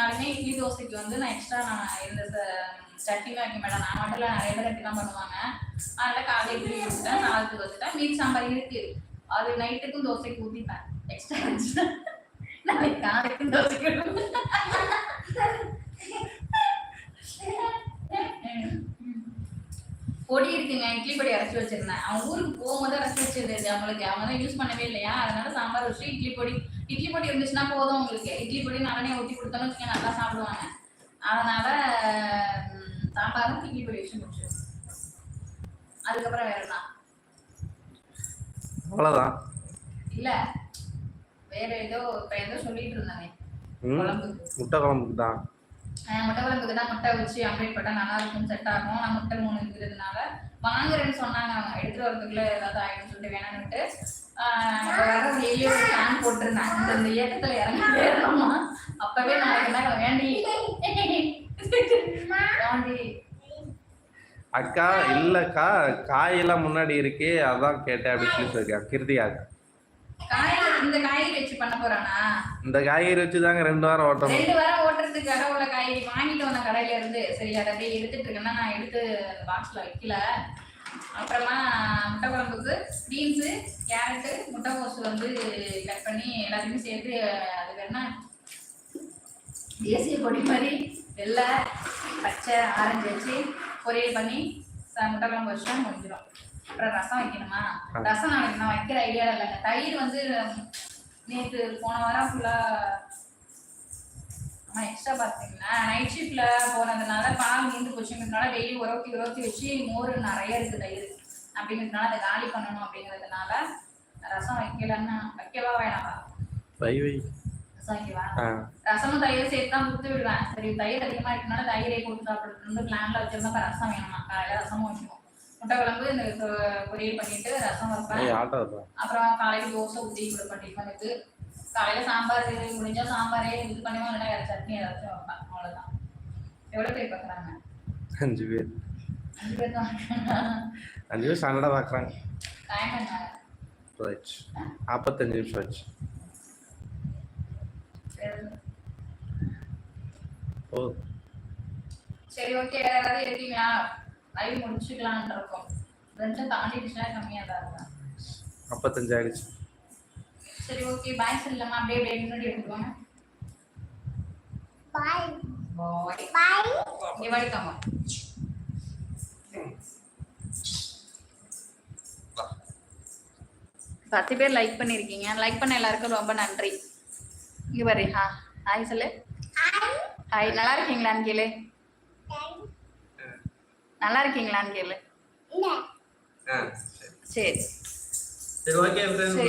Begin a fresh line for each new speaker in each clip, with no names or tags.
அப்படின்னாலுமே இட்லி தோசைக்கு வந்து நான் எக்ஸ்ட்ரா நான் இந்த சட்டி வாங்கி வைக்க மாட்டேன். நான் மட்டும் நிறைய பேர் அப்படி தான் பண்ணுவாங்க. அதனால காலை இட்லி வச்சுட்டேன் சாதத்துக்கு வச்சுட்டேன் மீன் சாம்பார் இருக்கு. அது நைட்டுக்கும் தோசைக்கு ஊற்றிப்பேன் எக்ஸ்ட்ரா இருந்துச்சுன்னா நாளைக்கு காலைக்கும் தோசைக்கு பொடி இருக்குங்க. இட்லி பொடி அரைச்சி வச்சிருந்தேன். அவங்க ஊருக்கு போகும்போது அரைச்சி வச்சிருந்தது அவங்களுக்கு. அவங்க தான் யூஸ் பண்ணவே இல்லையா? அதனால சாம்பார் வச்சு இட்லி பொடி இட்லி பொடி இருந்துச்சுன்னா போதும் உங்களுக்கு. இட்லி பொடி நல்லெண்ணெய் ஊற்றி கொடுத்தோம்னு வச்சுக்கோங்க நல்லா சாப்பிடுவாங்க. அதனால சாம்பாரும் இட்லி பொடி வச்சு முடிச்சு அதுக்கப்புறம் வேற என்ன?
அவ்வளோதான்
இல்ல. வேற ஏதோ இப்ப ஏதோ சொல்லிட்டு குழம்புக்கு.
முட்டை குழம்புக்கு தான்
முட்டை குழம்புக்கு தான் முட்டை வச்சு ஆம்லேட் போட்டா நல்லா இருக்கும் செட் ஆகும். நான் முட்டை மூணு இருக்கிறதுனால வாங்குறேன்னு சொன்னாங்க அவங்க. எடுத்துட்டு வரதுக்குள்ள ஏதாவது ஆயிடும் சொல்லிட்டு வேணாம்னுட்டு. வெளியே ஒரு போட்டிருந்தேன். இந்த இந்த இயக்கத்துல இறங்கி ஏறணுமா அப்பவே நான் என்ன வேண்டி. வேண்டி.
அக்கா இல்லைக்கா காயெல்லாம் முன்னாடி இருக்கே அதான் கேட்டேன் அப்படின்னு சொல்லி சொல்லியிருக்கேன் கிருத்திகாக்கா
காய்கறி இந்த காய்கறி வச்சு பண்ண போறானா?
இந்த காய்கறி வச்சு தாங்க ரெண்டு வாரம் ஓட்டணும்.
ரெண்டு வாரம் ஓட்டுறதுக்காக உள்ள காய்கறி வாங்கிட்டு வந்த கடையில இருந்து. சரி அதை அப்படியே எடுத்துட்டு இருக்கேன்னா நான் எடுத்து பாக்ஸ்ல வைக்கல. அப்புறமா முட்டை குழம்புக்கு பீன்ஸு கேரட்டு முட்டைக்கோசு வந்து கட் பண்ணி எல்லாத்தையுமே சேர்த்து அது என்ன தேசிய கொடி மாதிரி வெள்ளை பச்சை ஆரஞ்சு வச்சு பொரியல் பண்ணி ச- முட்டை குழம்பு வச்சா முடிஞ்சிடும். அப்புறம் ரசம் வைக்கணுமா? ரசம் நான் நான் வைக்கிற ஐடியா இல்லைங்க தயிர் வந்து நேற்று போன வாரம் ஃபுல்லாக ஆமா எக்ஸ்ட்ரா பார்த்தீங்கன்னா நைட் ஷிஃப்ட்ல போனதுனால பால் மீந்து போச்சுங்கிறதுனால டெய்லி உரத்தி உரத்தி வச்சு மோர் நிறைய இருக்கு தயிர் அப்படிங்கிறதுனால அதை காலி பண்ணணும் அப்படிங்கிறதுனால ரசம் வைக்கலன்னா வைக்கவா வேணாவா?
வை வை.
ரசம் வைக்கவா?
ஆ.
ரசமும் தயிர் சேர்த்து தான் கொடுத்து விடுவேன். சரி தயிர் அதிகமா இருக்கனால தயிரே கொடுத்து சாப்பிடுறது பிளான்ல வச்சிருந்தா ரசம் வேணுமா? காலையில ரசமும் வைக்கணும் முட்டை குழம்பு இந்த பொரியல் பண்ணிட்டு ரசம் வைப்பேன். அப்புறம் காலையில தோசை ஊற்றி கொடுப்பேன் டிஃபனுக்கு காலையில சாம்பார் முடிஞ்சா சாம்பாரே இது பண்ணுவோம் இல்லைன்னா வேற சட்னி ஏதாச்சும் வைப்பேன். அவ்வளவுதான். எவ்வளவு பேர் பார்க்குறாங்க
அஞ்சு பேர்.
அஞ்சு பேர் தான்
அஞ்சு பேர் சன்னடா பார்க்குறாங்க
டைம் என்ன
வச்சு நாற்பத்தஞ்சு நிமிஷம்
சரி.
ஓ.
சரி ஓகே வேற ஏதாவது இருக்கீங்களா லைவ் முடிச்சுக்கலாம்னு இருக்கோம். ரெண்டும் தாண்டிடுச்சுன்னா கம்மியாக தான் இருக்கும்.
நாற்பத்தஞ்சு ஆயிடுச்சு.
சரி ஓகே பாய் சொல்லலாமா? அப்படியே அப்படியே முன்னாடி எடுத்துக்கோங்க.
Bye.
பாய்
Bye.
இங்கே வடிக்காம. பத்து பேர் லைக் பண்ணியிருக்கீங்க லைக் பண்ண எல்லாருக்கும் ரொம்ப நன்றி. இங்கே பாரு ஹா. ஹாய் சொல்லு. ஹாய் நல்லா இருக்கீங்களான்னு கேளு. நல்லா இருக்கீங்களான்னு கேளு.
சரி.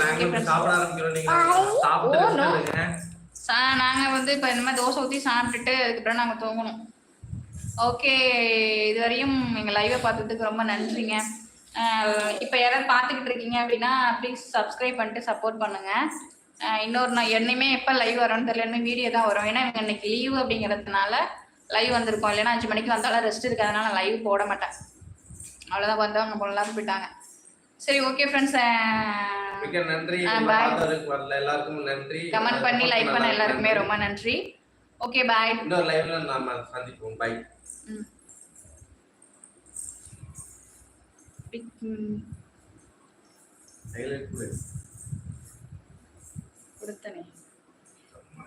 நாங்க நீங்க
Oh, நாங்கள் வந்து இப்போ இந்த மாதிரி தோசை ஊற்றி சாப்பிட்டுட்டு அதுக்கப்புறம் நாங்கள் தூங்கணும். ஓகே இதுவரையும் எங்கள் லைவை பார்த்ததுக்கு ரொம்ப நன்றிங்க. இப்போ யாராவது பார்த்துக்கிட்டு இருக்கீங்க அப்படின்னா ப்ளீஸ் சப்ஸ்கிரைப் பண்ணிட்டு சப்போர்ட் பண்ணுங்கள் இன்னொரு நான் என்னையுமே எப்போ லைவ் வரோன்னு தெரியல இன்னும் வீடியோ தான் வரும். ஏன்னா இவங்க இன்னைக்கு லீவு அப்படிங்கிறதுனால லைவ் வந்திருக்கோம். இல்லைன்னா அஞ்சு மணிக்கு வந்தாலும் ரெஸ்ட் இருக்கிறதுனால நான் லைவ் போட மாட்டேன். அவ்வளோதான் வந்தவங்க போலாம் போயிட்டாங்க. சரி ஓகே ஃப்ரெண்ட்ஸ்
நன்றி. எல்லாருக்கும் நன்றி.
கமெண்ட் பண்ணி லைக் பண்ண எல்லாருக்குமே ரொம்ப நன்றி. ஓகே பாய்
இன்னொரு லைவ்ல நாம சந்திப்போம். பை
ம். கொடுத்தனே.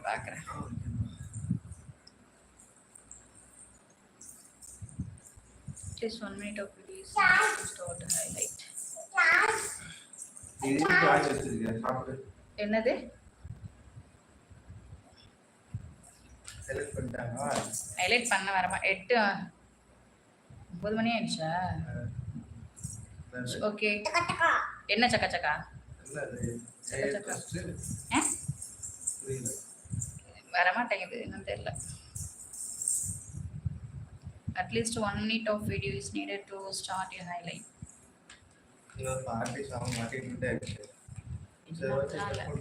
பார்க்குறேன் Just one minute of release. Start the highlight. என்னது?
ஹைலைட் பண்ணிட்டாங்களா?
ஹைலைட் பண்ண வரமா? எட்டு ஒன்பது மணி ஆயிடுச்சா? ஓகே. என்ன சக்கா சக்கா வரமாட்டேங்குது என்னன்னு தெரியல. At least one minute of video is needed to start you highlight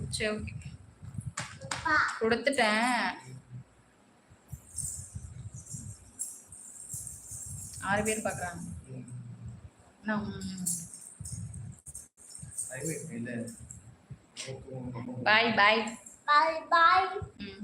சரி,
ஓகே. கொடுத்துட்டேன். ஆறு பேர் பார்க்குறாங்க பாய் பாய்
bye.
ம்.